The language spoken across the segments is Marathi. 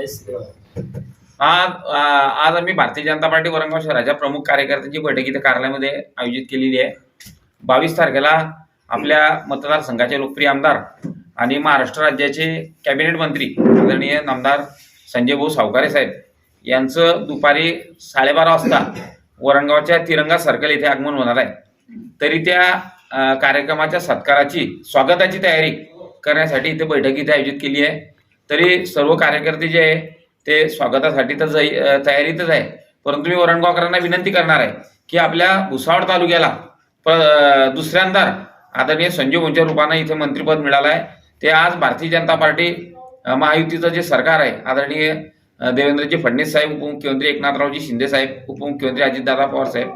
आज आज आम्ही भारतीय जनता पार्टी वरंगाव शहराच्या प्रमुख कार्यकर्त्यांची बैठक इथे कार्यालयामध्ये आयोजित केलेली आहे. बावीस तारखेला आपल्या मतदारसंघाचे लोकप्रिय आमदार आणि महाराष्ट्र राज्याचे कॅबिनेट मंत्री आदरणीय नामदार संजय भाऊ सावकारे साहेब यांचं दुपारी साडेबारा वाजता वरंगावच्या तिरंगा सर्कल येथे आगमन होणार आहे. तरी त्या कार्यक्रमाच्या सत्काराची स्वागताची तयारी करण्यासाठी इथे बैठक इथे आयोजित केली आहे. तरी सर्व कार्यकर्ते जे आहे ते स्वागतासाठी तर तयारीतच आहे. परंतु मी वरणगावकरांना विनंती करणार आहे की आपल्या भुसावळ तालुक्याला दुसऱ्यांदा आदरणीय संजय मुंच्या रूपानं इथे मंत्रिपद मिळालं आहे. ते आज भारतीय जनता पार्टी महायुतीचं जे सरकार आहे आदरणीय देवेंद्रजी फडणवीस साहेब उपमुख्यमंत्री एकनाथरावजी शिंदे साहेब उपमुख्यमंत्री अजितदादा पवार साहेब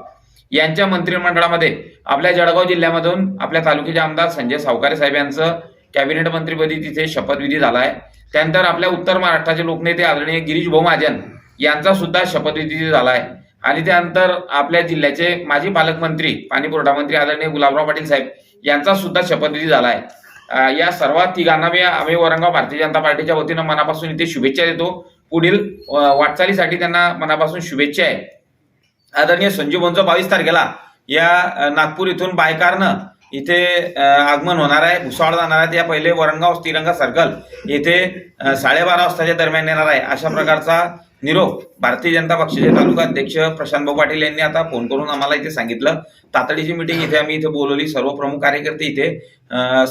यांच्या मंत्रिमंडळामध्ये आपल्या जळगाव जिल्ह्यामधून आपल्या तालुक्याचे आमदार संजय सावकारे साहेब यांचं कॅबिनेट मंत्रीपदी तिथे शपथविधी झाला आहे. त्यानंतर आपल्या उत्तर महाराष्ट्राचे लोकनेते आदरणीय गिरीश भाऊ महाजन यांचा सुद्धा शपथविधी झाला आहे आणि त्यानंतर आपल्या जिल्ह्याचे माजी पालकमंत्री पाणी पुरवठा मंत्री आदरणीय गुलाबराव पाटील साहेब यांचा सुद्धा शपथविधी झाला आहे या सर्व तिघांना मी आम्ही औरंगाबाद भारतीय जनता पार्टीच्या वतीनं मनापासून इथे शुभेच्छा देतो. पुढील वाटचालीसाठी त्यांना मनापासून शुभेच्छा आहे. आदरणीय संजीव भाऊंचा बावीस तारखेला या नागपूर इथून बायकारनं इथे आगमन होणार आहे भुसावळ जाणार आहे या पहिले वरणगाव तिरंगा सर्कल येथे साडेबारा वाजताच्या दरम्यान येणार आहे. अशा प्रकारचा निरोप भारतीय जनता पक्षाचे तालुका अध्यक्ष प्रशांत भाऊ पाटील यांनी आता फोन करून आम्हाला इथे सांगितलं. तातडीची मिटिंग इथे आम्ही इथे बोलवली. सर्व प्रमुख कार्यकर्ते इथे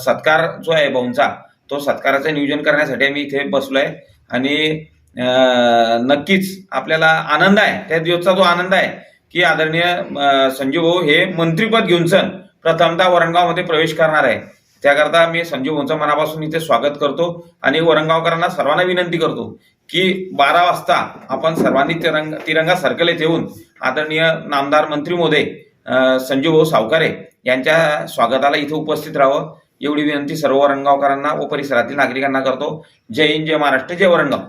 सत्कार जो आहे भाऊंचा तो सत्काराचं नियोजन करण्यासाठी आम्ही इथे बसलो आहे आणि नक्कीच आपल्याला आनंद आहे. त्या दिवसचा जो आनंद आहे की आदरणीय संजीव भाऊ हे मंत्रीपद घेऊन सण प्रथमतः वरणगावमध्ये प्रवेश करणार आहे. त्याकरता मी संजीव भाऊंचं मनापासून इथे स्वागत करतो आणि वरणगावकरांना सर्वांना विनंती करतो की बारा वाजता आपण सर्वांनी तिरंगा तिरंगा सर्कल येथे येऊन आदरणीय नामदार मंत्री मोदय संजीव भाऊ सावकारे यांच्या स्वागताला इथे उपस्थित राहावं. एवढी विनंती सर्व वरणगावकरांना व परिसरातील नागरिकांना करतो. जय हिंद जय महाराष्ट्र जय वरणगाव.